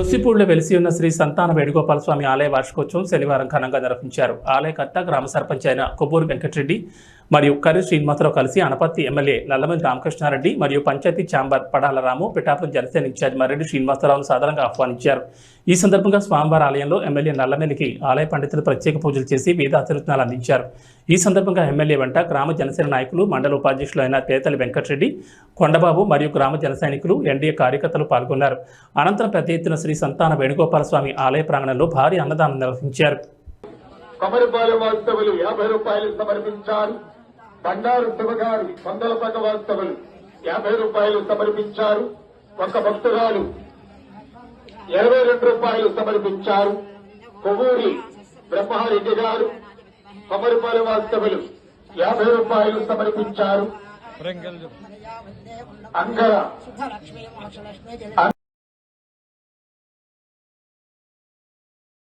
ముస్తిపూడిలో వెలిసి ఉన్న శ్రీ సంతాన వేణుగోపాల స్వామి ఆలయ వార్షికోత్సవం శనివారం ఘనంగా నిర్వహించారు. ఆలయకర్త గ్రామ సర్పంచ్ అయిన కొబ్బూరు వెంకటరెడ్డి మరియు కర్రి శ్రీనివాసరావు కలిసి అనపత్తి ఎమ్మెల్యే నల్లమంది రామకృష్ణారెడ్డి మరియు పంచాయతీ ఛాంబర్ పడాల రాము పిఠాపురం జనసేన ఇన్ఛార్జ్ మర్రెడ్డి శ్రీనివాసరావును సాధారణంగా ఆహ్వానించారు. ఈ సందర్భంగా స్వామివారి ఆలయంలో ఎమ్మెల్యే నల్లమెల్లికి ఆలయ పండితులు ప్రత్యేక పూజలు చేసి వేద ఆశీర్వచనాలు అందించారు. ఈ సందర్భంగా ఎమ్మెల్యే వెంట గ్రామ జనసేన నాయకులు మండల ఉపాధ్యక్షులు అయిన తేతలి వెంకటరెడ్డి కొండబాబు మరియు గ్రామ జన సైనికులు ఎన్డీఏ కార్యకర్తలు పాల్గొన్నారు. అనంతరం పెద్ద ఎత్తున శ్రీ సంతాన వేణుగోపాల స్వామి ఆలయ ప్రాంగణంలో భారీ అన్నదానం నిర్వహించారు. కొమరిపాలెం వాస్తవులు యాభై రూపాయలు సమర్పించారు. బండారు శివగారు వందలపక వాస్తవులు యాభై రూపాయలు సమర్పించారు. ఒక భక్తురాలు ఇరవై రెండు రూపాయలు సమర్పించారు. కొవ్వూరి బ్రహ్మారెడ్డి గారు కొమరిపాలెం వాస్తవులు యాభై రూపాయలు సమర్పించారు. అంగర.